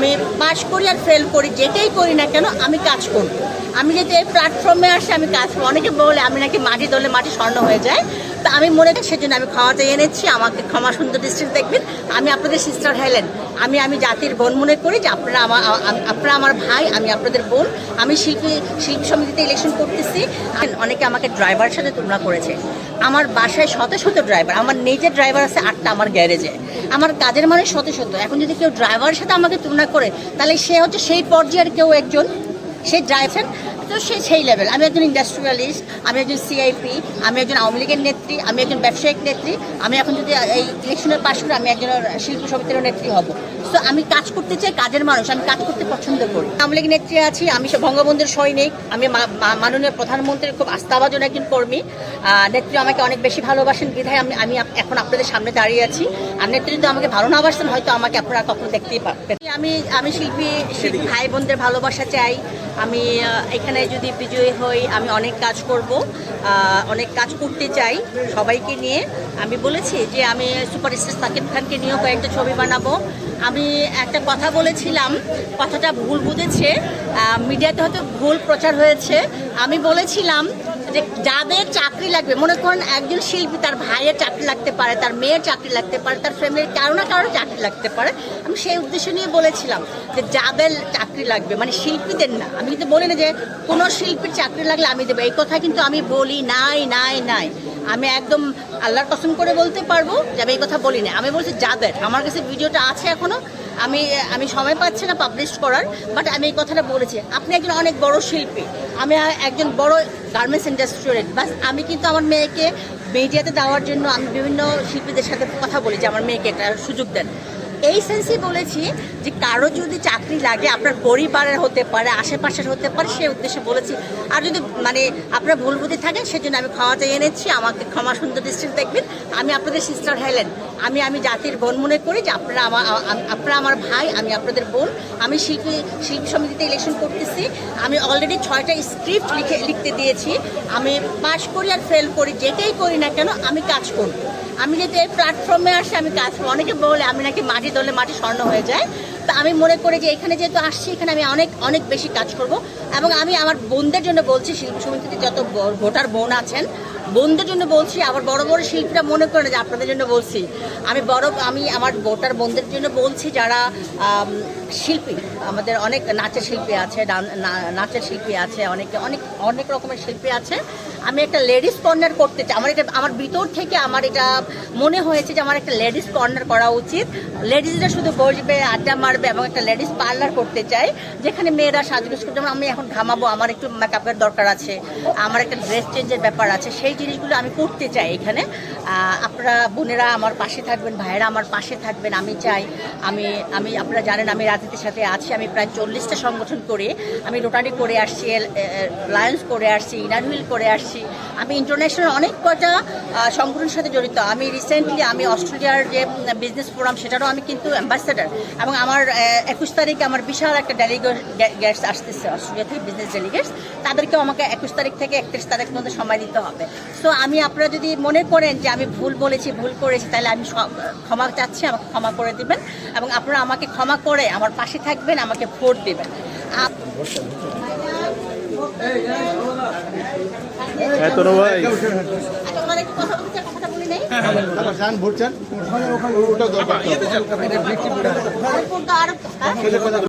আমি পাশ করি আর ফেল করি যেটাই করি না কেন আমি কাজ করব। আমি যদি এই প্ল্যাটফর্মে আসি, আমি কাজ অনেকে বলে, আমি নাকি মাটি দলে মাটি স্বর্ণ হয়ে যায় তো আমি মনে করি সেজন্য আমি খাওয়াতে এনেছি। আমাকে ক্ষমা সুন্দর দৃষ্টিতে দেখবেন। আমি আপনাদের সিস্টার হেলেন আমি আমি জাতির বোন মনে করি যে আপনারা আমার আপনারা আমার ভাই, আমি আপনাদের বোন। আমি শিল্পী শিল্পী সমিতিতে ইলেকশন করতেছি। অনেকে আমাকে ড্রাইভারের সাথে তুলনা করেছে। আমার বাসায় শত শত ড্রাইভার আমার নিজের ড্রাইভার আছে আটটা আমার গ্যারেজে আমার কাজের মানে শত শত। এখন যদি কেউ ড্রাইভারের সাথে আমাকে তুলনা করে, তাহলে সে হচ্ছে সেই পর্যায়ের কেউ একজন সে ড্রাইভার তো সে সেই লেভেল আমি একজন ইন্ডাস্ট্রিয়ালিস্ট আমি একজন সিআইপি আমি একজন আওয়ামী লীগের নেত্রী আমি একজন ব্যবসায়িক নেত্রী আমি এখন যদি এই ইলেকশনের পাশ করে আমি একজন শিল্পী সমিতির নেত্রী হব। তো আমি কাজ করতে চাই কাজের মানুষ আমি কাজ করতে পছন্দ করি। আওয়ামী লীগ নেত্রী আছি আমি বঙ্গবন্ধুর সৈনিক আমি মাননীয় প্রধানমন্ত্রীর খুব আস্থাভাজন একজন কর্মী। নেত্রী আমাকে অনেক বেশি ভালোবাসেন বিধায় আমি আমি এখন আপনাদের সামনে দাঁড়িয়ে আছি। আর নেত্রী যদি আমাকে ভালো না বাসতেন হয়তো আমাকে আপনারা কখনো দেখতেই পারতেন আমি আমি শিল্পী ভাই বোনদের ভালোবাসা চাই। আমি আহ, এখানে যদি বিজয়ী হই, আমি অনেক কাজ করব অনেক কাজ করতে চাই সবাইকে নিয়ে। আমি বলেছি যে আমি সুপারস্টার সাকিব খানকে নিয়েও কয়েকটা ছবি বানাবো। আমি একটা কথা বলেছিলাম, কথাটা ভুল বুঝেছে মিডিয়াতে হয়তো ভুল প্রচার হয়েছে। আমি বলেছিলাম যে যাদের চাকরি লাগবে, মনে করেন একজন শিল্পী তার ভাইয়ের চাকরি লাগতে পারে, তার মেয়ের চাকরি লাগতে পারে, তার ফ্যামিলির কারও না কারও চাকরি লাগতে পারে, আমি সেই উদ্দেশ্য নিয়ে বলেছিলাম যে যাদের চাকরি লাগবে মানে শিল্পীদের না, আমি কিন্তু বলি না যে কোনো শিল্পীর চাকরি লাগলে আমি দেবো, এই কথা কিন্তু আমি বলি নাই নাই নাই। আমি একদম আল্লাহর কসম করে বলতে পারব যে আমি এই কথা বলি না আমি বলছি যাদের, আমার কাছে ভিডিওটা আছে এখনও আমি আমি সময় পাচ্ছি না পাবলিশ করার বাট আমি এই কথাটা বলেছি। আপনি একজন অনেক বড় শিল্পী। আমি একজন বড় গার্মেন্টস ইন্ডাস্ট্রিয়াল বাস, আমি কিন্তু আমার মেয়েকে মিডিয়াতে দেওয়ার জন্য আমি বিভিন্ন শিল্পীদের সাথে কথা বলি যে আমার মেয়েকে একটা সুযোগ দেন। এই সেন্সই বলেছি যে কারও যদি চাকরি লাগে, আপনার পরিবারের হতে পারে, আশেপাশের হতে পারে, সে উদ্দেশ্যে বলেছি। আর যদি মানে আপনার ভুল বুদ্ধি থাকেন সেজন্য আমি খাওয়াতে এনেছি। আমাকে ক্ষমা সুন্দর দৃষ্টিতে দেখবেন। আমি আপনাদের সিস্টার হেলেন আমি আমি জাতির বোন মনে করি যে আপনারা আমার আপনারা আমার ভাই, আমি আপনাদের বোন। আমি শিল্পী শিল্পী সমিতিতে ইলেকশন করতেছি। আমি অলরেডি ছয়টা স্ক্রিপ্ট লিখে, লিখতে দিয়েছি। আমি পাস করি আর ফেল করি, যেটাই করি না কেন, আমি কাজ করব। আমি যেহেতু এই প্ল্যাটফর্মে আসি, আমি কাজ অনেকে বলে, আমি নাকি মাটি দলে মাটি স্বর্ণ হয়ে যায়। তো আমি মনে করি যে, এখানে যেহেতু আসছি, এখানে আমি অনেক অনেক বেশি কাজ করব। এবং আমি আমার বোনদের জন্য বলছি, শিল্প সমিতিতে যত ভোটার বোন আছেন, বোনদের জন্য বলছি, আবার বড় বড় শিল্পীরা মনে করে যে, আপনাদের জন্য বলছি। আমি বড়, আমি আমার ভোটার বোনদের জন্য বলছি, যারা শিল্পী। আমাদের অনেক নাচের শিল্পী আছে নাচের শিল্পী আছে, অনেকে, অনেক অনেক রকমের শিল্পী আছে। আমি একটা লেডিস কর্নার করতে চাই। আমার এটা, আমার ভিতর থেকে আমার এটা মনে হয়েছে যে আমার একটা লেডিস কর্নার করা উচিত। লেডিসরা শুধু বসবে, আড্ডা মারবে এবং একটা লেডিস পার্লার করতে চাই, যেখানে মেয়েরা সাজগোজ করতে যেমন আমি এখন ঘামাবো, আমার একটু মেকআপের দরকার আছে, আমার একটা ড্রেস চেঞ্জের ব্যাপার আছে, সেই জিনিসগুলো আমি করতে চাই এখানে। আপনারা বোনেরা আমার পাশে থাকবেন, ভাইয়েরা আমার পাশে থাকবেন, আমি চাই, আমি আমি, আপনারা জানেন আমি রাজনীতির সাথে আছি, আমি প্রায় চল্লিশটা সংগঠন করে, আমি রোটারি করে আসছি লায়ন্স করে আসছি ইনারহুইল করে আসছি আমি ইন্টারন্যাশনাল অনেক কটা সংগঠনের সাথে জড়িত। আমি রিসেন্টলি আমি অস্ট্রেলিয়ার যে বিজনেস ফোরাম সেটারও আমি কিন্তু অ্যাম্বাসেডার এবং আমার একুশ তারিখে আমার বিশাল একটা ডেলিগেটস আসতেছে, অস্ট্রেলিয়া থেকে বিজনেস ডেলিগেটস তাদেরকেও আমাকে একুশ তারিখ থেকে একত্রিশ তারিখ মধ্যে সময় দিতে হবে। সো আমি আপনারা যদি মনে করেন যে আমি ভুল বলেছি, ভুল করেছি, তাহলে আমি ক্ষমা চাচ্ছি, আমাকে ক্ষমা করে দিবেন। এবং আপনারা আমাকে ক্ষমা করে আমার পাশে থাকবেন, আমাকে ভোট দেবেন। হ্যাঁ তোর ভাই। ওটা দরকার।